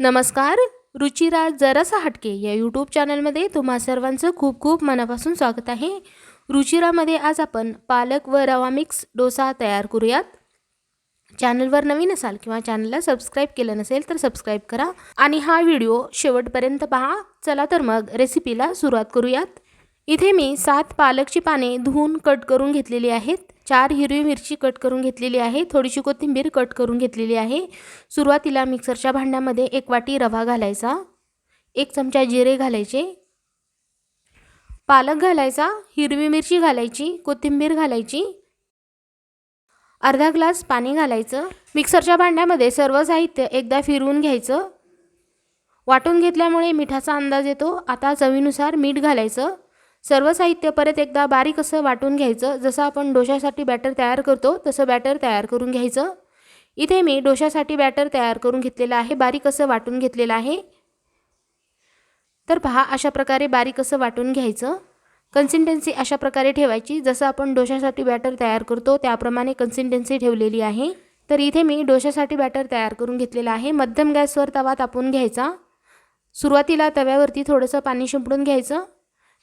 नमस्कार रुचिरा जरासा हटके या यूट्यूब चॅनलमध्ये तुम्हा सर्वांचं खूप खूप मनापासून स्वागत आहे. रुचिरामध्ये आज आपण पालक व रवा मिक्स डोसा तयार करूयात. चॅनलवर नवीन असाल किंवा चॅनलला सबस्क्राईब केलं नसेल तर सबस्क्राईब करा आणि हा व्हिडिओ शेवटपर्यंत पहा. चला तर मग रेसिपीला सुरुवात करूयात. इथे मी सात पालकची पाने धुवून कट करून घेतलेली आहेत. चार हिरवी मिरची कट करून घेतलेली आहे. थोडीशी कोथिंबीर कट करून घेतलेली आहे. सुरुवातीला मिक्सरच्या भांड्यामध्ये एक वाटी रवा घालायचा. एक चमचा जिरे घालायचे. पालक घालायचा. हिरवी मिरची घालायची. कोथिंबीर घालायची. अर्धा ग्लास पाणी घालायचं. मिक्सरच्या भांड्यामध्ये सर्व साहित्य एकदा फिरवून घ्यायचं. वाटून घेतल्यामुळे मिठाचा अंदाज येतो. आता चवीनुसार मीठ घालायचं. सर्व साहित्य परत एकदा बारीक असं वाटून घ्यायचं. जसं आपण डोशासाठी बॅटर तयार करतो तसं बॅटर तयार करून घ्यायचं. इथे मी डोशासाठी बॅटर तयार करून घेतलेलं आहे बारीक असं वाटून घेतलेलं आहे. तर पहा अशा प्रकारे बारीक असं वाटून घ्यायचं. कन्सिस्टन्सी अशा प्रकारे ठेवायची. जसं आपण डोशासाठी बॅटर तयार करतो त्याप्रमाणे कन्सिस्टन्सी ठेवलेली आहे. तर इथे मी डोशासाठी बॅटर तयार करून घेतलेलं आहे. मध्यम गॅसवर तवा तापून घ्यायचा. सुरुवातीला तव्यावरती थोडंसं पाणी शिंपडून घ्यायचं.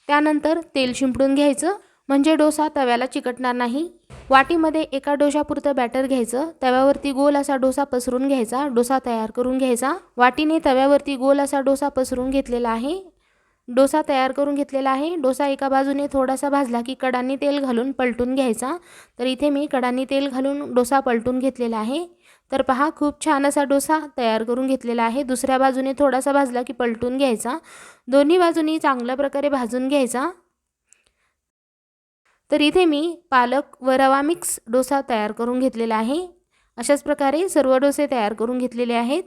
त्यानंतर तेल शिंपडून घ्यायचं म्हणजे डोसा तव्याला चिकटणार नाही. वाटीमध्ये एका डोशापुरतं बॅटर घ्यायचं तव्यावरती गोल असा डोसा पसरून घ्यायचा डोसा तयार करून घ्यायचा. वाटीने तव्यावरती गोल असा डोसा पसरून घेतलेला आहे. डोसा तयार करून घेतलेला आहे. डोसा एका बाजूने थोडासा भाजला की कडांनी तेल घालून पलटून घ्यायचा. तर इथे मी कडांनी तेल घालून डोसा पलटून घेतलेला आहे. तर पहा खूप छान असा डोसा तयार करून घेतलेला आहे. दुसऱ्या बाजूने थोडासा भाजला की पलटून घ्यायचा. दोन्ही बाजूनी चांगल्या प्रकारे भाजून घ्यायचा. तर इथे मी पालक व रवा मिक्स डोसा तयार करून घेतलेला आहे. अशाच प्रकारे सर्व डोसे तयार करून घेतलेले आहेत.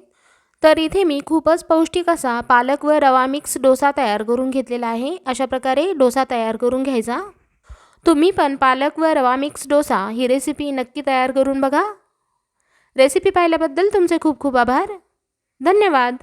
तर इथे मी खूपच पौष्टिक असा पालक व रवा मिक्स डोसा तयार करून घेतलेला आहे. अशा प्रकारे डोसा तयार करून घ्यायचा. तुम्ही पण पालक व रवा मिक्स डोसा ही रेसिपी नक्की तयार करून बघा. रेसिपी पाहिल्याबद्दल तुमचे खूप खूप आभार. धन्यवाद.